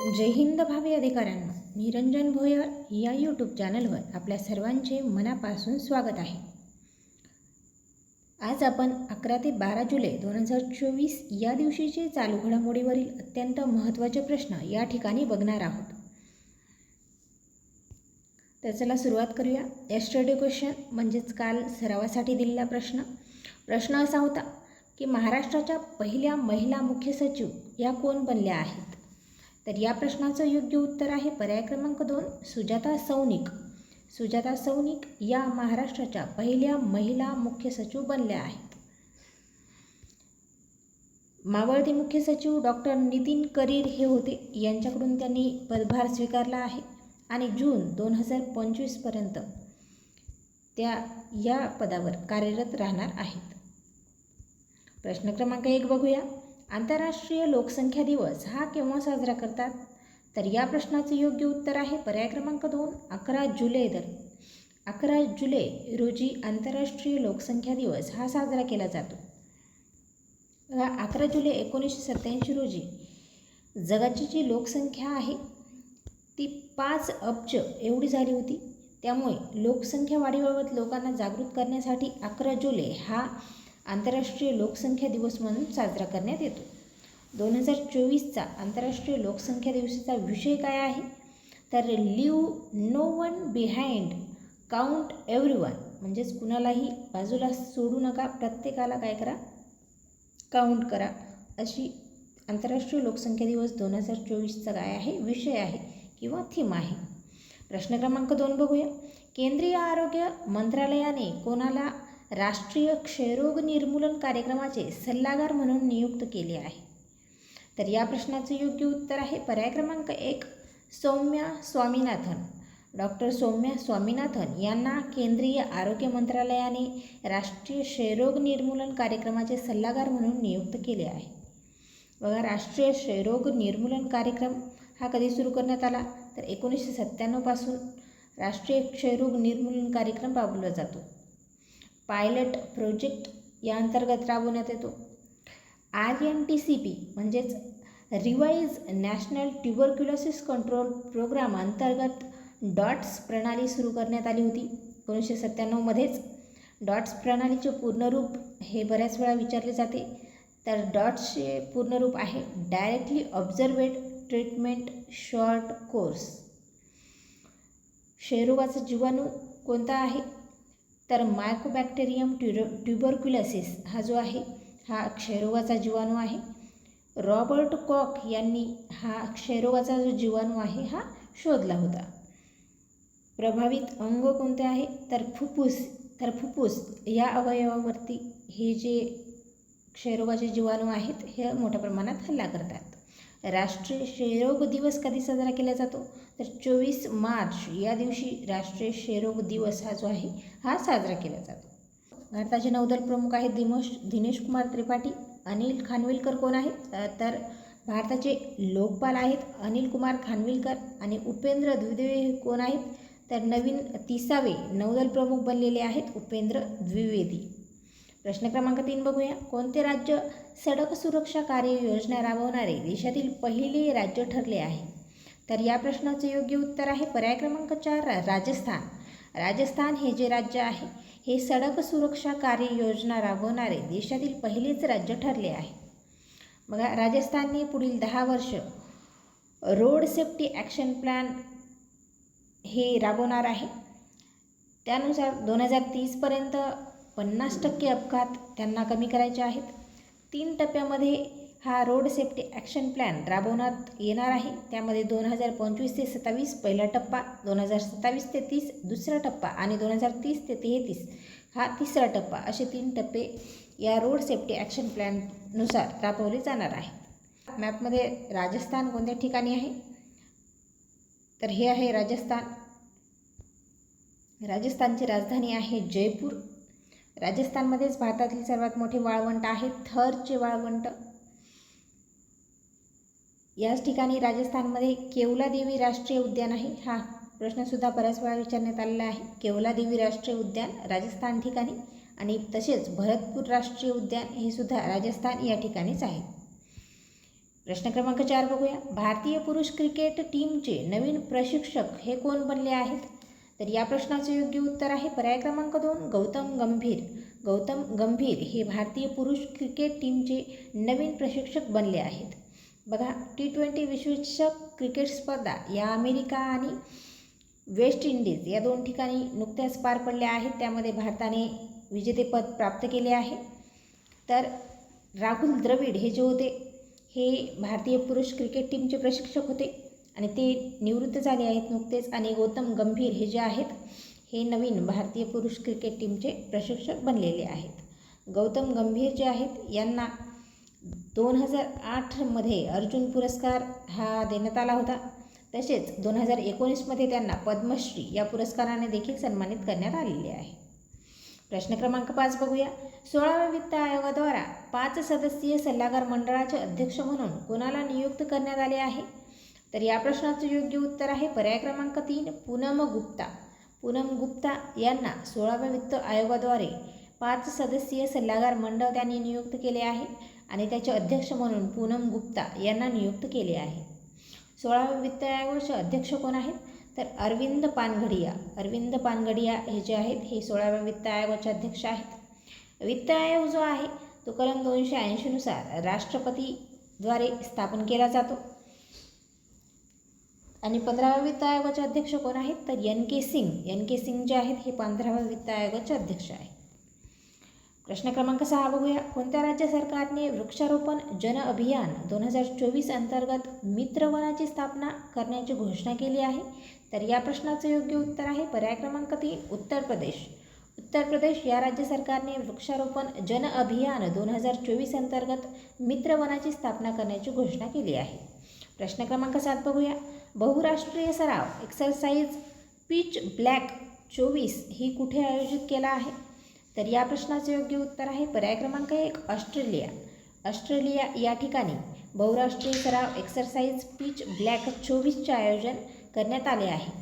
जय हिंद भावी अधिकाऱ्यांनो निरंजन भोयर या यूट्यूब चॅनलवर आपल्या सर्वांचे मनापासून स्वागत आहे. आज आपण अकरा ते बारा जुलै दोन हजार चोवीस या दिवशीचे चालू घडामोडीवरील अत्यंत महत्त्वाचे प्रश्न या ठिकाणी बघणार आहोत. तर चला सुरुवात करूया. एस्टरडे क्वेश्चन म्हणजेच काल सरावासाठी दिलेला प्रश्न. प्रश्न असा होता की महाराष्ट्राच्या पहिल्या महिला मुख्य सचिव या कोण बनल्या आहेत? तर या प्रश्नाचं योग्य उत्तर आहे पर्याय क्रमांक दोन सुजाता सौनिक. सुजाता सौनिक या महाराष्ट्राच्या पहिल्या महिला मुख्य सचिव बनल्या आहेत. मावळते मुख्य सचिव डॉक्टर नितीन करीर हे होते. यांच्याकडून त्यांनी पदभार स्वीकारला आहे आणि जून दोन हजार पंचवीसपर्यंत त्या या पदावर कार्यरत राहणार आहेत. प्रश्न क्रमांक एक बघूया. आंतरराष्ट्रीय लोकसंख्या दिवस हा केव्हा साजरा करतात? तर या प्रश्नाचे योग्य उत्तर आहे पर्याय क्रमांक दोन अकरा जुलै दर. अकरा जुलै रोजी आंतरराष्ट्रीय लोकसंख्या दिवस हा साजरा केला जातो. अकरा जुलै एकोणीसशे सत्त्याऐंशी रोजी जगाची जी लोकसंख्या आहे ती पाच अब्ज एवढी झाली होती. त्यामुळे लोकसंख्या वाढीबाबत लोकांना जागृत करण्यासाठी अकरा जुलै हा आंतरराष्ट्रीय लोकसंख्या दिवस म्हणून साजरा करण्यात येतो. दोन हजार चोवीसचा आंतरराष्ट्रीय लोकसंख्या दिवसाचा विषय काय आहे? तर leave no one behind count every one म्हणजेच कुणालाही बाजूला सोडू नका प्रत्येकाला काय करा? काउंट करा. अशी आंतरराष्ट्रीय लोकसंख्या दिवस दोन हजार चोवीसचा काय आहे? विषय आहे किंवा थीम आहे. प्रश्न क्रमांक दोन बघूया. केंद्रीय आरोग्य मंत्रालयाने कोणाला राष्ट्रीय क्षयरोग निर्मूलन कार्यक्रमाचे सल्लागार म्हणून नियुक्त केले आहे. तर या प्रश्नाचे योग्य उत्तर आहे पर्याय क्रमांक एक सौम्या स्वामीनाथन. डॉक्टर सौम्या स्वामीनाथन यांना केंद्रीय आरोग्य मंत्रालयाने राष्ट्रीय क्षयरोग निर्मूलन कार्यक्रमाचे सल्लागार म्हणून नियुक्त केले आहे. बघा राष्ट्रीय क्षयरोग निर्मूलन कार्यक्रम हा कधी सुरू करण्यात आला? तर एकोणीसशे सत्त्याण्णवपासून राष्ट्रीय क्षयरोग निर्मूलन कार्यक्रम राबवला जातो. पायलट प्रोजेक्ट या अंतर्गत राबवण्यात येतो. R N T C P म्हणजेच revise national tuberculosis control programme अंतर्गत डॉट्स प्रणाली सुरू करण्यात आली होती. एकोणीसशे सत्त्याण्णवमध्येच डॉट्स प्रणालीचे पूर्णरूप हे बऱ्याच वेळा विचारले जाते. तर डॉट्सचे पूर्णरूप आहे directly observed treatment short course. क्षयरोगाचा जीवाणू कोणता आहे? तर मायकोबॅक्टेरियम ट्युरो ट्युबरक्युलसिस हा जो आहे हा क्षयरोगाचा जीवाणू आहे. रॉबर्ट कॉक यांनी हा क्षयरोगाचा जो जीवाणू आहे हा शोधला होता. प्रभावित अंग कोणते आहे? तर फुफ्फुस तर फुफ्फुस या अवयवावरती हे जे क्षयरोगाचे जीवाणू आहेत हे मोठ्या प्रमाणात हल्ला करतात. राष्ट्रीय क्षयरोग दिवस कधी साजरा केला जातो? तर चोवीस मार्च या दिवशी राष्ट्रीय क्षयरोग दिवस हा जो आहे हा साजरा केला जातो. भारताचे नौदल प्रमुख आहेत दिमोश दिनेश कुमार त्रिपाठी अनिल खानविलकर कोण आहेत? तर भारताचे लोकपाल आहेत अनिल कुमार खानविलकर आणि उपेंद्र द्विवेदी कोण आहेत? तर नवीन तिसावे नौदल प्रमुख बनलेले आहेत उपेंद्र द्विवेदी. प्रश्न क्रमांक तीन बघूया. कोणते राज्य सडक सुरक्षा कार्य योजना राबवणारे देशातील पहिले राज्य ठरले आहे? तर या प्रश्नाचे योग्य उत्तर आहे पर्याय क्रमांक चार राजस्थान. राजस्थान हे जे राज्य आहे हे सडक सुरक्षा कार्य योजना राबवणारे देशातील पहिलेच राज्य ठरले आहे. बघा राजस्थानने पुढील दहा वर्ष रोड सेफ्टी ॲक्शन प्लॅन हे राबवणार आहे. त्यानुसार दोन हजार तीसपर्यंत पन्नास टक्के अपघात त्यांना कमी करायचे आहेत. तीन टप्प्यामध्ये हा रोड सेफ्टी ॲक्शन प्लॅन राबवण्यात येणार आहे. त्यामध्ये दोन हजार पंचवीस ते सत्तावीस पहिला टप्पा दोन हजार सत्तावीस ते तीस दुसरा टप्पा आणि दोन हजार तीस ते तेहतीस हा तिसरा टप्पा असे तीन टप्पे या रोड सेफ्टी ॲक्शन प्लॅननुसार राबवले जाणार आहेत मॅपमध्ये राजस्थान कोणत्या ठिकाणी आहे? तर हे आहे राजस्थान. राजस्थानची राजधानी आहे जयपूर. राजस्थानमध्येच भारतातील सर्वात मोठे वाळवंट आहे थरचे वाळवंट. याच ठिकाणी राजस्थानमध्ये केवलादेवी राष्ट्रीय उद्यान आहे. हा प्रश्नसुद्धा बऱ्याच वेळा विचारण्यात आलेला आहे. केवला देवी राष्ट्रीय उद्यान राजस्थान ठिकाणी आणि तसेच भरतपूर राष्ट्रीय उद्यान हे सुद्धा राजस्थान या ठिकाणीच आहे. प्रश्न क्रमांक चार बघूया. भारतीय पुरुष क्रिकेट टीमचे नवीन प्रशिक्षक हे कोण बनले आहेत? तर या प्रश्नाचे योग्य उत्तर आहे पर्याय क्रमांक दोन गौतम गंभीर. गौतम गंभीर हे भारतीय पुरुष क्रिकेट टीमचे नवीन प्रशिक्षक बनले आहेत. बघा टी ट्वेंटी विश्वचषक क्रिकेट स्पर्धा या अमेरिका आणि वेस्ट इंडिज या दोन ठिकाणी नुकत्याच पार पडल्या आहेत. त्यामध्ये भारताने विजेतेपद प्राप्त केले आहे. तर राहुल द्रविड हे जे होते हे भारतीय पुरुष क्रिकेट टीमचे प्रशिक्षक होते आणि ते निवृत्त झाले आहेत नुकतेच. आणि गौतम गंभीर हे जे आहेत हे नवीन भारतीय पुरुष क्रिकेट टीमचे प्रशिक्षक बनलेले आहेत. गौतम गंभीर जे आहेत यांना दोन हजार आठमध्ये अर्जुन पुरस्कार हा देण्यात आला होता. तसेच दोन हजार एकोणीसमध्ये त्यांना पद्मश्री या पुरस्काराने देखील सन्मानित करण्यात आलेले आहे. प्रश्न क्रमांक पाच बघूया. सोळाव्या वित्त आयोगाद्वारा पाच सदस्यीय सल्लागार मंडळाचे अध्यक्ष म्हणून कोणाला नियुक्त करण्यात आले आहे? तर या प्रश्नाचं योग्य उत्तर आहे पर्याय क्रमांक तीन पूनम गुप्ता. पूनम गुप्ता यांना सोळाव्या वित्त आयोगाद्वारे पाच सदस्यीय सल्लागार मंडळ त्यांनी नियुक्त केले आहे. आणि त्याचे अध्यक्ष म्हणून पूनम गुप्ता यांना नियुक्त केले आहे. सोळाव्या वित्त आयोगाचे अध्यक्ष कोण आहेत? तर अरविंद पानघडिया. अरविंद पानघडिया हे जे आहेत हे सोळाव्या वित्त आयोगाचे अध्यक्ष आहेत. वित्त आयोग जो आहे तो कलम दोनशे ऐंशीनुसार राष्ट्रपतीद्वारे स्थापन केला जातो. आणि पंधराव्या वित्त आयोगाचे अध्यक्ष कोण आहेत? तर N K Singh. N K Singh जे आहेत हे पंधराव्या वित्त आयोगाचे अध्यक्ष आहेत. प्रश्न क्रमांक सहा बघूया. कोणत्या राज्य सरकारने वृक्षारोपण जन अभियान दोन हजार चोवीस अंतर्गत मित्रवनाची स्थापना करण्याची घोषणा केली आहे? तर या प्रश्नाचं योग्य उत्तर आहे पर्याय क्रमांक तीन उत्तर प्रदेश. उत्तर प्रदेश या राज्य सरकारने वृक्षारोपण जन अभियान दोन हजार चोवीस अंतर्गत मित्रवनाची स्थापना करण्याची घोषणा केली आहे. प्रश्न क्रमांक सात बघूया. बहुराष्ट्रीय सराव एक्सरसाइज पिच ब्लॅक चोवीस ही कुठे आयोजित केला आहे? तर या प्रश्नाचे योग्य उत्तर आहे पर्याय क्रमांक एक ऑस्ट्रेलिया. ऑस्ट्रेलिया या ठिकाणी बहुराष्ट्रीय सराव एक्सरसाइज पीच ब्लॅक चोवीसचे आयोजन करण्यात आले आहे.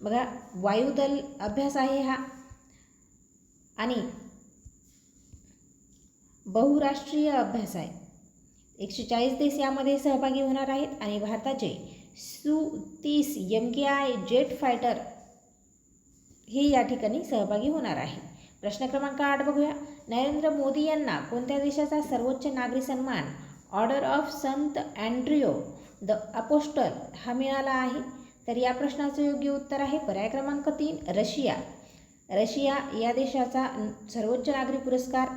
बघा वायुदल अभ्यास आहे हा. आणि बहुराष्ट्रीय अभ्यास आहे. एकशे चाळीस देश यामध्ये सहभागी होणार आहेत आणि भारताचे सु तीस M K I jet fighter हे या ठिकाणी सहभागी होणार आहे. प्रश्न क्रमांक आठ बघूया. नरेंद्र मोदी यांना कोणत्या देशाचा सर्वोच्च नागरी सन्मान? Order of Sant अँड्रिओ the apostle हा मिळाला आहे. तर या प्रश्नाचं योग्य उत्तर आहे पर्याय क्रमांक तीन रशिया. रशिया या देशाचा सर्वोच्च नागरी पुरस्कार.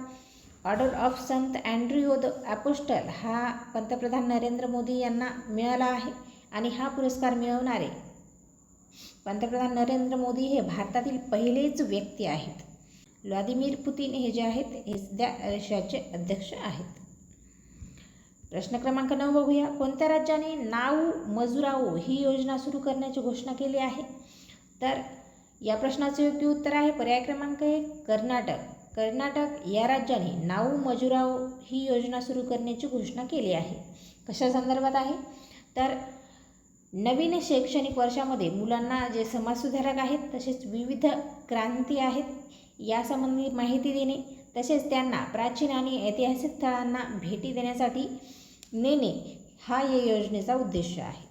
Order of Sant अँड्रिओ the apostle हा पंतप्रधान नरेंद्र मोदी यांना मिळाला आहे आणि हा पुरस्कार मिळवणारे पंतप्रधान नरेंद्र मोदी हे भारतातील पहिलेच व्यक्ती आहेत. व्लादिमीर पुतीन हे जे आहेत हे सध्या रशियाचे अध्यक्ष आहेत. प्रश्न क्रमांक नऊ बघूया. कोणत्या राज्याने नाऊ मजुराओ ही योजना सुरू करण्याची घोषणा केली आहे? तर या प्रश्नाचे योग्य उत्तर आहे पर्याय क्रमांक एक कर्नाटक. कर्नाटक या राज्याने नाऊ मजुराओ ही योजना सुरू करण्याची घोषणा केली आहे. कशा संदर्भात आहे? तर नवीन शैक्षणिक वर्षामध्ये मुलांना जे समाजसुधारक आहेत तसेच विविध क्रांती आहेत यासंबंधी माहिती देणे तसेच त्यांना प्राचीन आणि ऐतिहासिक स्थळांना भेटी देण्यासाठी नेणे हा या योजनेचा उद्देश आहे.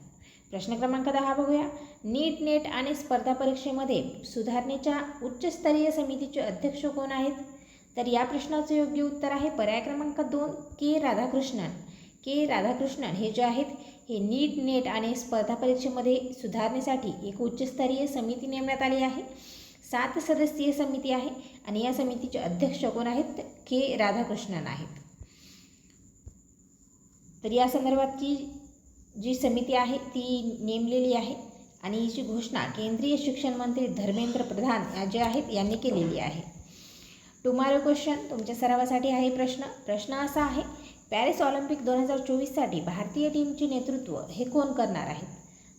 प्रश्न क्रमांक दहा बघूया. नीट नेट आणि स्पर्धा परीक्षेमध्ये सुधारणेच्या उच्चस्तरीय समितीचे अध्यक्ष कोण आहेत? तर या प्रश्नाचं योग्य उत्तर आहे पर्याय क्रमांक दोन के राधाकृष्णन. के राधाकृष्णन हे जे आहेत हे नीट नेट आणि स्पर्धा परीक्षेमध्ये सुधारणेसाठी एक उच्चस्तरीय समिती नेमण्यात आली आहे. सात सदस्यीय समिती आहे आणि या समितीचे अध्यक्ष कोण आहेत? के राधाकृष्णन आहेत. तर या संदर्भातची जी समिती आहे ती नेमलेली आहे आणि हिची घोषणा केंद्रीय शिक्षण मंत्री धर्मेंद्र प्रधान जे आहेत यांनी केलेली आहे. टुमारो क्वेश्चन तुमच्या सरावासाठी आहे प्रश्न. प्रश्न असा आहे पॅरिस ऑलिम्पिक दोन हजार चोवीससाठी भारतीय टीमचे नेतृत्व हे कोण करणार आहेत?